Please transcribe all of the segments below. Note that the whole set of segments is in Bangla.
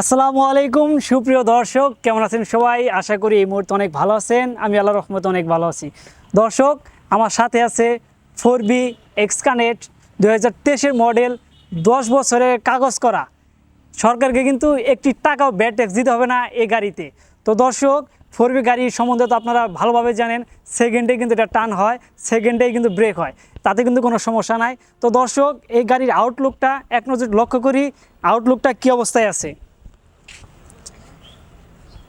আসসালামু আলাইকুম, সুপ্রিয় দর্শক, কেমন আছেন সবাই? আশা করি এই মুহূর্তে অনেক ভালো আছেন। আমি আল্লাহ রহমতে অনেক ভালো আছি। দর্শক, আমার সাথে আছে ফোর বি এক্স কানেক্ট দু হাজার মডেল, দশ বছরের কাগজ করা। সরকারকে কিন্তু একটি টাকাও ব্যাড ট্যাক্স দিতে হবে না এই গাড়িতে। তো দর্শক ফোর বি গাড়ি সম্বন্ধে তো আপনারা ভালোভাবে জানেন সেকেন্ডে কিন্তু এটা টান হয় সেকেন্ডেই কিন্তু ব্রেক হয়। তাতে কিন্তু কোনো সমস্যা নাই। তো দর্শক, এই গাড়ির আউটলুকটা এক নজর লক্ষ্য করি। আউটলুকটা কী অবস্থায় আছে?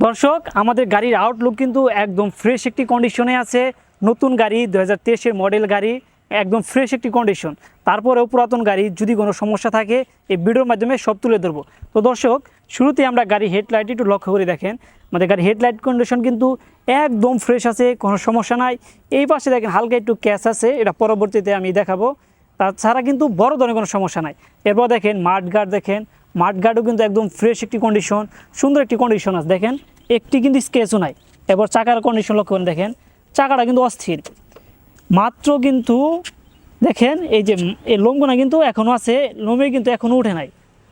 দর্শক, আমাদের গাড়ির আউটলুক কিন্তু একদম ফ্রেশ একটি কন্ডিশনে আছে। নতুন গাড়ি দু হাজার মডেল গাড়ি, একদম ফ্রেশ একটি কন্ডিশন তারপরেও পুরাতন গাড়ি, যদি কোনো সমস্যা থাকে, এই ভিডিওর মাধ্যমে সব তুলে ধরবো। তো দর্শক, শুরুতে আমরা গাড়ি হেডলাইট একটু লক্ষ্য করে দেখেন। আমাদের গাড়ি হেডলাইট কন্ডিশন কিন্তু একদম ফ্রেশ আছে, কোনো সমস্যা নাই। এই পাশে দেখেন হালকা একটু ক্যাশ আছে, এটা পরবর্তীতে আমি দেখাবো। তাছাড়া কিন্তু বড় ধরনের কোনো সমস্যা নাই। এরপর দেখেন মাঠ গার্ড দেখেন, মাঠ গার্ডও কিন্তু একদম ফ্রেশ একটি কন্ডিশন সুন্দর একটি কন্ডিশন আছে। দেখেন একটি কিন্তু স্কেচও নাই। এরপর চাকার কন্ডিশন লক্ষ্য করেন, দেখেন, চাকাটা কিন্তু অস্থির। মাত্র কিন্তু, দেখেন, এই যে, এই লোমগুনা কিন্তু এখনও আছে, লোমে কিন্তু এখনও উঠে নাই।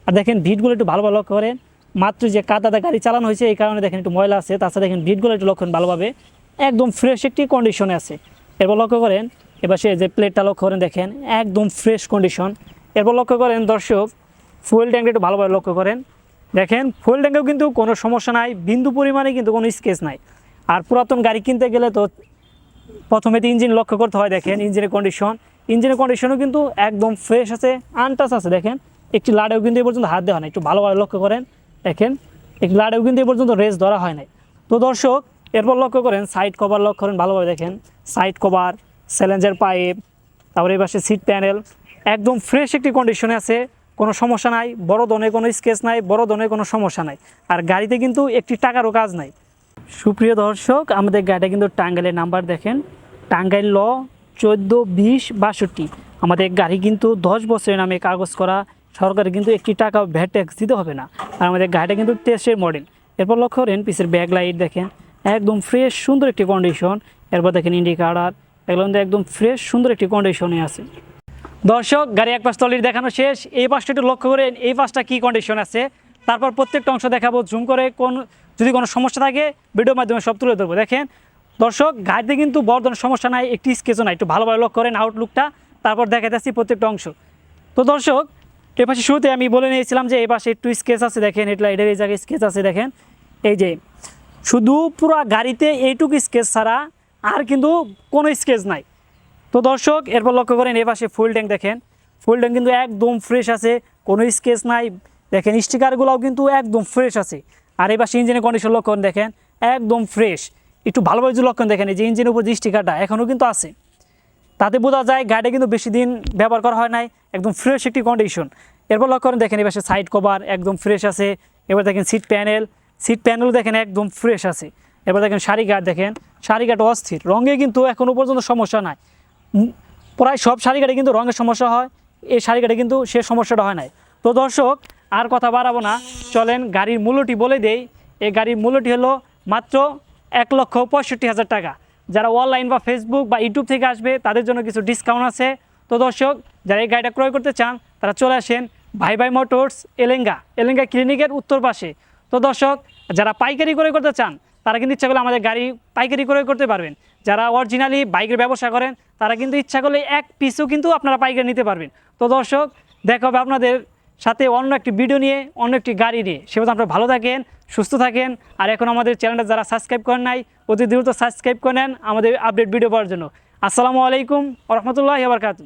আর দেখেন, ভিটগুলো একটু ভালো ভালো লক্ষ্য করেন। মাত্র যে কাদাতে গাড়ি চালানো হয়েছে, এই কারণে দেখেন একটু ময়লা আছে। তাছাড়া দেখেন, ভিটগুলো একটু লক্ষ্য করেন ভালোভাবে। একদম ফ্রেশ একটি কন্ডিশনে আছে। এরপর লক্ষ্য করেন, এবার সে যে প্লেটটা লক্ষ্য করেন, দেখেন, একদম ফ্রেশ কন্ডিশন এরপর লক্ষ্য করেন, দর্শক ফুয়েল ট্যাঙ্কটা একটু ভালোভাবে লক্ষ্য করেন। দেখেন ফুয়েল ট্যাঙ্কেও কিন্তু কোনো সমস্যা নাই, বিন্দু পরিমাণে কিন্তু কোনো স্কেচ নাই। আর পুরাতন গাড়ি কিনতে গেলে তো প্রথমে তো ইঞ্জিন লক্ষ্য করতে হয়, দেখেন ইঞ্জিনের কন্ডিশন ইঞ্জিনের কন্ডিশনও কিন্তু একদম ফ্রেশ আছে আনটাচ আছে, দেখেন। একটি লাডেও কিন্তু এ পর্যন্ত হাত দেওয়া হয় না একটু ভালোভাবে লক্ষ্য করেন, দেখেন। একটি লাডেও কিন্তু এ পর্যন্ত রেস ধরা হয় নাই। তো দর্শক, এরপর লক্ষ্য করেন সাইড কভার লক্ষ্য করেন, ভালোভাবে দেখেন। সাইড কভার স্যালেঞ্জার পাইপ তারপরে এই পাশে সিট প্যানেল একদম ফ্রেশ একটি কন্ডিশনে আছে। কোনো সমস্যা নাই, বড় ধরনের কোনো স্কেচ নাই, বড় ধরনের কোনো সমস্যা নাই। আর গাড়িতে কিন্তু একটি টাকারও কাজ নাই। সুপ্রিয় দর্শক, আমাদের গাড়িটা কিন্তু টাঙ্গাইলের নাম্বার দেখেন। টাঙ্গাইল ল চোদ্দ বিশ বাষট্টি। আমাদের গাড়ি কিন্তু দশ বছরের নামে কাগজ করা, সরকার কিন্তু একটি টাকা ভ্যাট ট্যাক্স দিতে হবে না। আর আমাদের গাড়িটা কিন্তু টেস্টের মডেল। এরপর লক্ষ্য করেন, পিসের ব্যাক লাইট দেখেন। একদম ফ্রেশ, সুন্দর একটি কন্ডিশন এরপর দেখেন ইন্ডিকাটার এগুলো কিন্তু একদম ফ্রেশ, সুন্দর একটি কন্ডিশনে আছে। দর্শক, গাড়ি এক পাশ তলির দেখানো শেষ। এই পাশটা একটু লক্ষ্য করেন, এই পাশটা কী কন্ডিশন আছে? তারপর প্রত্যেকটা অংশ দেখাবো জুম করে কোন যদি কোনো সমস্যা থাকে ভিডিওর মাধ্যমে সব তুলে ধরবো। দেখেন, দর্শক, গাড়িতে কিন্তু বড় ধরনের সমস্যা নাই, একটি স্কেচও নাই। একটু ভালোভাবে লক্ষ্য করেন আউটলুকটা তারপর দেখাতেছি প্রত্যেকটা অংশ। তো দর্শক, এ পাশে শুরুতে আমি বলে নিয়েছিলাম যে, এই পাশে একটু স্কেচ আছে। দেখেন এটা এটার এই জায়গায় স্কেচ আছে, দেখেন। এই যে, শুধু পুরো গাড়িতে এইটুকু স্কেচ ছাড়া আর কিন্তু কোনো স্কেচ নাই। তো দর্শক, এরপর লক্ষ্য করেন এ পাশে ফুল ট্যাঙ্ক দেখেন। ফুল ট্যাঙ্ক কিন্তু একদম ফ্রেশ আছে, কোনো স্কেচ নাই। দেখেন স্টিকারগুলোও কিন্তু একদম ফ্রেশ আছে। আর এই পাশে ইঞ্জিনের কন্ডিশন লক্ষণ দেখেন, একদম ফ্রেশ একটু ভালোভাবে যদি লক্ষণ দেখেন, এই যে ইঞ্জিনের উপর যে স্টিকারটা এখনও কিন্তু আছে। তাতে বোঝা যায় গাড়িটা কিন্তু বেশি দিন ব্যবহার করা হয় নাই, একদম ফ্রেশ একটি কন্ডিশন এরপর লক্ষ্য করেন, দেখেন এবার সাইড কভার একদম ফ্রেশ আছে। এবার দেখেন সিট প্যানেল সিট প্যানেল দেখেন, একদম ফ্রেশ আছে। এবার দেখেন, শাড়ি গার্ড দেখেন, শাড়ি গার্ড অস্থির। রঙে কিন্তু এখনও পর্যন্ত সমস্যা নাই। প্রায় সব শাড়ি গাড়ি কিন্তু রঙের সমস্যা হয়। এই শাড়ি গাড়ি কিন্তু সে সমস্যাটা হয় নাই। তো দর্শক, আর কথা বাড়াবো না। চলেন, গাড়ির মূল্যটি বলে দেই। এই গাড়ির মূল্যটি হলো মাত্র এক লক্ষ পঁয়ষট্টি হাজার টাকা। যারা অনলাইন বা ফেসবুক বা ইউটিউব থেকে আসবে, তাদের জন্য কিছু ডিসকাউন্ট আছে। তো দর্শক, যারা এই গাড়িটা ক্রয় করতে চান, তারা চলে আসেন ভাই ভাই মোটরস এলেঙ্গা এলেঙ্গা ক্লিনিকের উত্তর পাশে। তো দর্শক, যারা পাইকারি ক্রয় করতে চান, তারা কিন্তু ইচ্ছা করলে আমাদের গাড়ি পাইকারি ক্রয় করতে পারবেন। যারা অরিজিনালি বাইকের ব্যবসা করেন, তারা কিন্তু ইচ্ছা করলে এক পিসও কিন্তু আপনারা পাইকারি নিতে পারবেন। তো দর্শক, দেখা হবে আপনাদের সাথে অন্য একটি ভিডিও নিয়ে, অন্য একটি গাড়ি নিয়ে। সেভাবে আপনারা ভালো থাকেন, সুস্থ থাকেন, আর এখন আমাদের চ্যানেলটা যারা সাবস্ক্রাইব করেন নাই, অতি দ্রুত সাবস্ক্রাইব করে নেন আমাদের আপডেট ভিডিও পাওয়ার জন্য। আসসালামু আলাইকুম রহমতুল্লাহ আবরকাত